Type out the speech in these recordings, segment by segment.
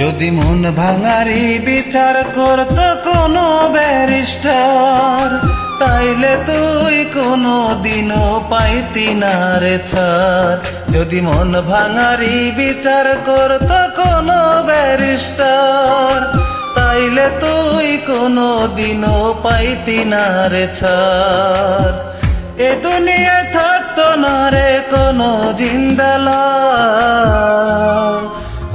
যদি মন ভাঙারি বিচার করত কোনো ব্যারিস্টার, তাইলে তুই কোনো দিনও পাইতি না রে যদি মন ভাঙারি বিচার করত কোনো ব্যারিস্টার, তাইলে তুই কোনো দিনও পাইতি না রে এ দুনিয়ায় থাকতো না রে কোনো জিন্দালা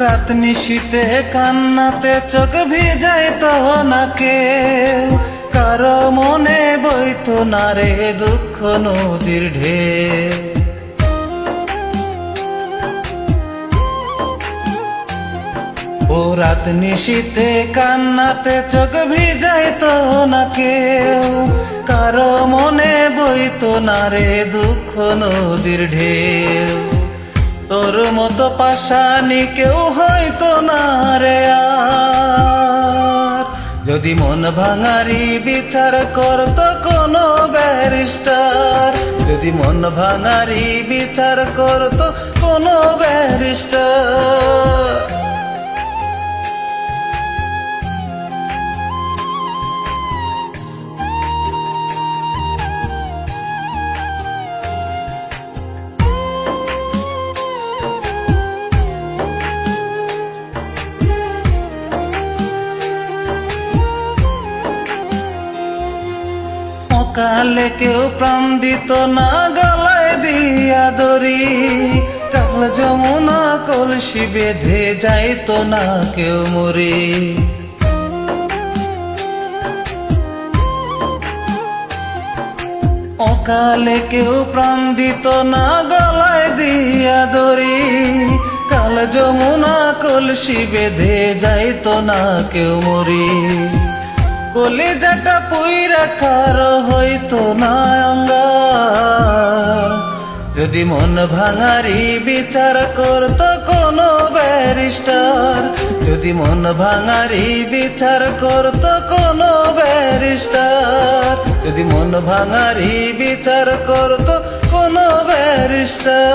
রাত নিশীতে কান্নাতে চোখ ভিজাই তো না কেউ কারও মনে বইতো না রে দুঃখ নদীর ঢেউ ও রাত নিশীতে কান্নাতে চোখ ভিজাই তো না কেউ কারও মনে বইতো না রে দুঃখ নদীর ঢেউ তোর মতো পাশানি কেউ হয়তো না রে আর। যদি মন ভাঙারি বিচার করতো কোনো ব্যারিস্টার। যদি মন ভাঙারি বিচার করতো কোনো ব্যারিস্টার। অকালে কেউ প্রাণ দিত না, গলায় দিয়া দড়ি। কাল যমুনা কলসি বেঁধে যাইত না, কেউ মরি। অকালে কেউ প্রাণ দিত না, গলায় দিয়া দড়ি। কাল যমুনা কলসি বেঁধে যাইত না, কেউ মরি। কলিজাটা পুইরা কার হইতো না অঙ্গার যদি মন ভাঙারি বিচার করতো কোনো ব্যারিস্টার, যদি মন ভাঙারি বিচার করতো কোনো ব্যারিস্টার, যদি মন ভাঙারি বিচার করতো কোনো ব্যারিস্টার।